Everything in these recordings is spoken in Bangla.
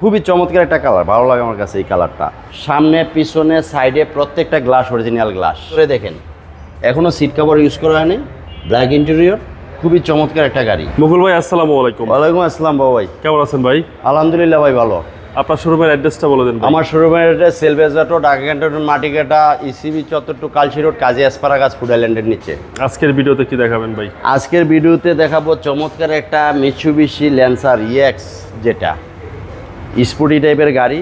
খুবই চমৎকার একটা কালার ভালো লাগে আমার কাছে এই কালারটা সামনে পিছনে সাইডে প্রত্যেকটা গ্লাস অরিজিনাল গ্লাস করে দেখেন এখনও সিট কাভার ইউজ করা হয়নি ব্ল্যাক ইন্টেরিয়র খুবই চমৎকার একটা গাড়ি। মুকুল ভাই আসসালামু আলাইকুম। ওয়ালাইকুম আসসালাম বাবু ভাই। কেমন আছেন ভাই? আলহামদুলিল্লাহ ভাই ভালো। আপনার শোরুমের অ্যাড্রেসটা বলে দেন আমার শোরুমের অ্যাড্রেস সেলভেজাটো ঢাকা ক্যান্টনমেন্ট মাটিকাটা ইসিবি চত্বর টু কালসি রোড কাজী আসপারাগাছ ফুড আইল্যান্ডের নিচে। আজকের ভিডিওতে কি দেখাবেন ভাই? আজকের ভিডিওতে দেখাবো চমৎকার একটা মিৎসুবিশি ল্যান্সার ইএক্স যেটা। স্পোর্টি টাইপের গাড়ি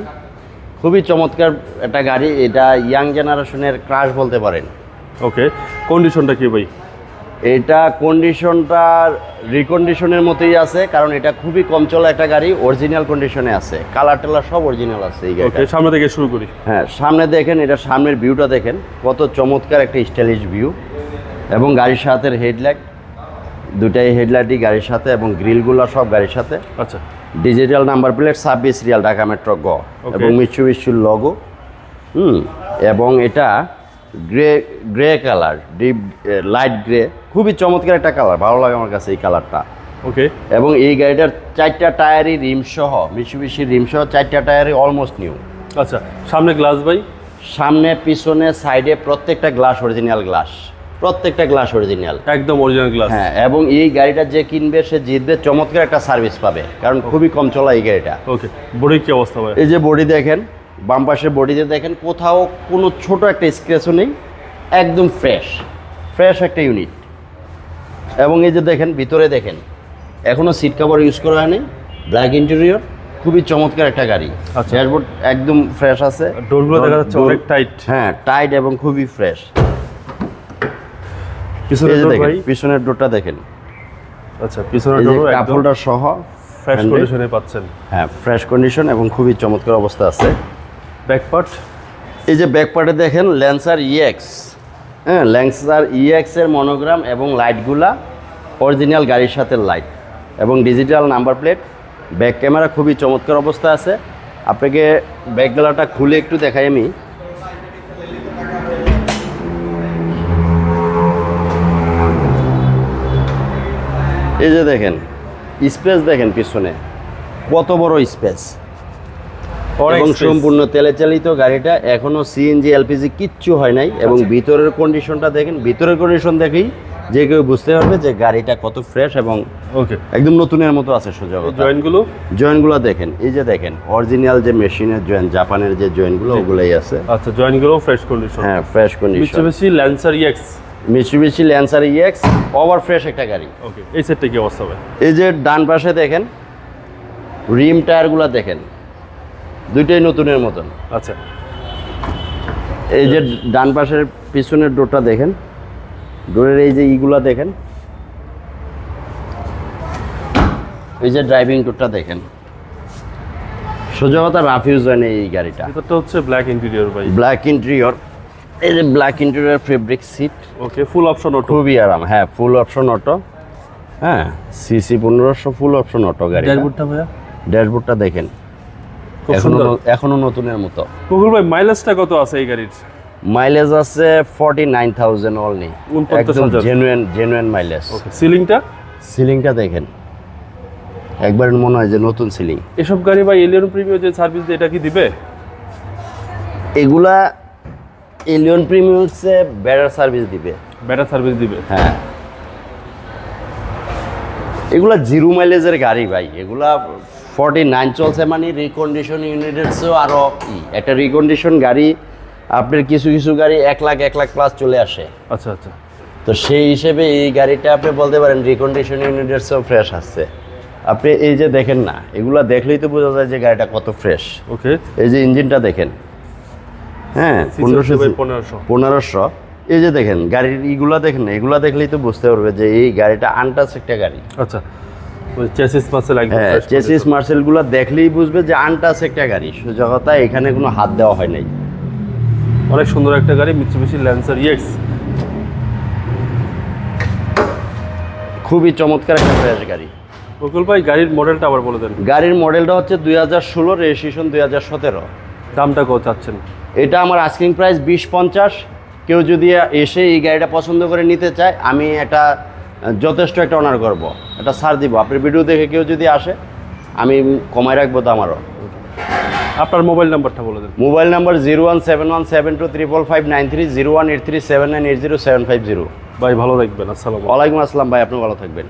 খুবই চমৎকার একটা গাড়ি এটা ইয়াং জেনারেশনের ক্রাশ বলতে পারেন। ওকে কন্ডিশনটা কি ভাই? এটা কন্ডিশনটা রিকন্ডিশনের মতোই আছে কারণ এটা খুবই কম চলা একটা গাড়ি অরিজিনাল কন্ডিশনে আছে। কালার টালার সব অরিজিনাল আছে এই ওকে সামনে থেকে শুরু করি। হ্যাঁ সামনে দেখেন এটা সামনের ভিউটা দেখেন কত চমৎকার একটা স্টাইলিশ ভিউ এবং গাড়ির সাথে হেডলাইট দুটাই হেডলাইটই গাড়ির সাথে এবং গ্রিলগুলো সব গাড়ির সাথে। আচ্ছা। ডিজিটাল নাম্বার প্লেট ছাব্বিশ রিয়াল ঢাকা মেট্রো গ। এবং এবং মিচুবিশুর লগো হুম এবং এটা grey grey colour deep light grey খুবই চমৎকার একটা কালার ভালো লাগে আমার কাছে এই কালারটা ওকে এবং এই গাড়িটার চারটা টায়ারই রিম সহ মিচুবিশি রিম সহ চারটা টায়ারই অলমোস্ট নিউ আচ্ছা সামনে গ্লাস ভাই? সামনে পিছনে সাইডে প্রত্যেকটা গ্লাস অরিজিনাল গ্লাস প্রত্যেকটা গ্লাস অরিজিনাল একদম অরিজিনাল গ্লাস হ্যাঁ এবং এই গাড়িটা যে কিনবে সে জিতবে চমৎকার একটা সার্ভিস পাবে। কারণ খুবই কম চলা এই গাড়িটা। ওকে বডির কি অবস্থা ভাই? এই যে বডি দেখেন বাম পাশের বডিতে দেখেন কোথাও কোনো ছোট একটা স্ক্র্যাচও নেই একদম ফ্রেশ ফ্রেশ একটা ইউনিট এবং এই যে দেখেন ভিতরে দেখেন এখনও সিট কাভার ইউজ করা হয়নি ব্ল্যাক ইন্টেরিয়র খুবই চমৎকার একটা গাড়ি। আচ্ছা। ড্যাশবোর্ড একদম ফ্রেশ আছে। ডোরগুলো দেখা যাচ্ছে অনেক টাইট হ্যাঁ টাইট এবং খুবই ফ্রেশ পিছনের ডোর ভাই। পিছনের ডোরটা দেখেন। আচ্ছা পিছনের ডোর কাপ একদম হোল্ডার সহ ফ্রেশ। কন্ডিশনে পাচ্ছেন। হ্যাঁ ফ্রেশ কন্ডিশন এবং খুবই চমৎকার অবস্থা আছে। ব্যাক পার্ট এই যে ব্যাক পার্টে দেখেন ল্যান্সার ইএক্স হ্যাঁ ল্যান্সার ইএক্স এর মনোগ্রাম এবং লাইটগুলা অরিজিনাল গাড়ির সাথে লাইট এবং digital number plate back camera খুবই চমৎকার অবস্থা আছে। আপনাকে ব্যাক গ্যালাটা খুলে একটু দেখাই আমি। এই যে দেখেন স্পেস দেখেন পিছনে। কত বড় স্পেস। এবং। সম্পূর্ণ তেলে চালিত গাড়িটা এখনও সিএনজি এলপিজি কিচ্ছু হয় নাই। এবং আচ্ছা। ভিতরের কন্ডিশনটা দেখেন ভিতরের কন্ডিশন দেখেই যে কেউ বুঝতে পারবে যে গাড়িটা কত ফ্রেশ এবং ওকে একদম নতুনের মতো আছে সোজা জয়েন্টগুলো জয়েন্টগুলো দেখেন এই যে দেখেন অরিজিনাল যে মেশিনের জয়েন্ট জাপানের যে জয়েন্টগুলো ওগুলোই আছে। আচ্ছা জয়েন্টগুলো ফ্রেশ কন্ডিশন হ্যাঁ fresh condition Mitsubishi Lancer E X Mitsubishi Lancer E X over fresh একটা গাড়ি। ওকে এই সেটটা কি অবস্থা ভাই? এই যে ডান পাশে দেখেন রিম টায়ারগুলো দেখেন দুইটাই নতুনের মতন। আচ্ছা। এই যে ডান পাশের পিছনের ডোরটা দেখেন ডোরের এই যে ইগুলা দেখেন এই যে ড্রাইভিং ডোরটা দেখেন। সোজা কথা রাফ ইউজ হয় না এই গাড়িটা। এটা তো হচ্ছে ব্ল্যাক ইন্টেরিয়র ভাই। ব্ল্যাক ইন্টেরিয়র এই যে black interior fabric seat okay full option auto খুবই আরাম। হ্যাঁ ফুল অপশন অটো হ্যাঁ সিসি পনেরোশো ফুল অপশন অটো গাড়ি ড্যাশবোর্ডটা ভাইয়া? ড্যাশবোর্ডটা দেখেন। এখনও এখনও নতুনের মতো। কুকুর ভাই মাইলেজটা কত আছে এই গাড়ির? মাইলেজ আছে ফর্টি নাইন থাউজেন্ড অনলি উনপঞ্চাশ একদম জেনুয়েন জেনুয়েন মাইলেজ ওকে সিলিংটা সিলিংটা দেখেন। একবার মনে হয় যে নতুন সিলিং এসব গাড়ি বা এলিয়ন প্রিমিয়ার যে সার্ভিস দিয়ে এটা কি দিবে? এগুলা এলিয়ন প্রিমিয়ামসে বেটার সার্ভিস দিবে। বেটার সার্ভিস দিবে। হ্যাঁ। এগুলা জিরো মাইলেজের গাড়ি ভাই। এগুলা ফর্টি নাইন চলছে মানে রিকন্ডিশন ইউনিটের চেয়েও আরও ই। একটা রিকন্ডিশন গাড়ি আপনার কিছু কিছু গাড়ি এক লাখ এক লাখ প্লাস চলে আসে। আচ্ছা আচ্ছা। তো সেই হিসেবে এই গাড়িটা আপনি বলতে পারেন রিকন্ডিশন ইউনিটের চেয়েও ফ্রেশ আসছে আপনি এই যে দেখেন না এগুলা দেখলেই তো বোঝা যায় যে গাড়িটা কত ফ্রেশ ওকে এই যে ইঞ্জিনটা দেখেন। হ্যাঁ পনেরোশো পনেরোশো। এই যে দেখেন গাড়ির ইগুলা দেখেন এগুলা দেখলেই তো বুঝতে পারবে যে এই গাড়িটা আনটাচ একটা গাড়ি। আচ্ছা চেসিস একদম হ্যাঁ চেসিস মার্সেলগুলো দেখলেই বুঝবে যে আনটাচ একটা গাড়ি। সোজা কথা এখানে কোনো হাত দেওয়া হয় নাই। অনেক সুন্দর একটা গাড়ি মিচুবিশি ল্যান্সার ইএক্স খুবই চমৎকার একটা ফ্রেশ গাড়ি। বকুল ভাই গাড়ির মডেলটা আবার বলে দেন। গাড়ির মডেলটা হচ্ছে দুই হাজার ষোলো রেজিস্ট্রেশন দুই হাজার সতেরো। দামটা কত চাচ্ছেন? এটা আমার আস্কিং প্রাইস বিশ পঞ্চাশ। কেউ যদি এসে এই গাড়িটা পছন্দ করে নিতে চায় আমি এটা যথেষ্ট একটা অনার করব। এটা ছাড় দিব। আপনার ভিডিও দেখে কেউ যদি আসে আমি কমায় রাখব তো আমারও আপনার মোবাইল নাম্বারটা বলে দেন। Mobile number zero one seven one seven two triple five nine three zero one eight three seven nine eight zero seven five zero. ভাই ভালো থাকবেন। আসসালাম আলাইকুম। আসসালাম ভাই আপনি ভালো থাকবেন।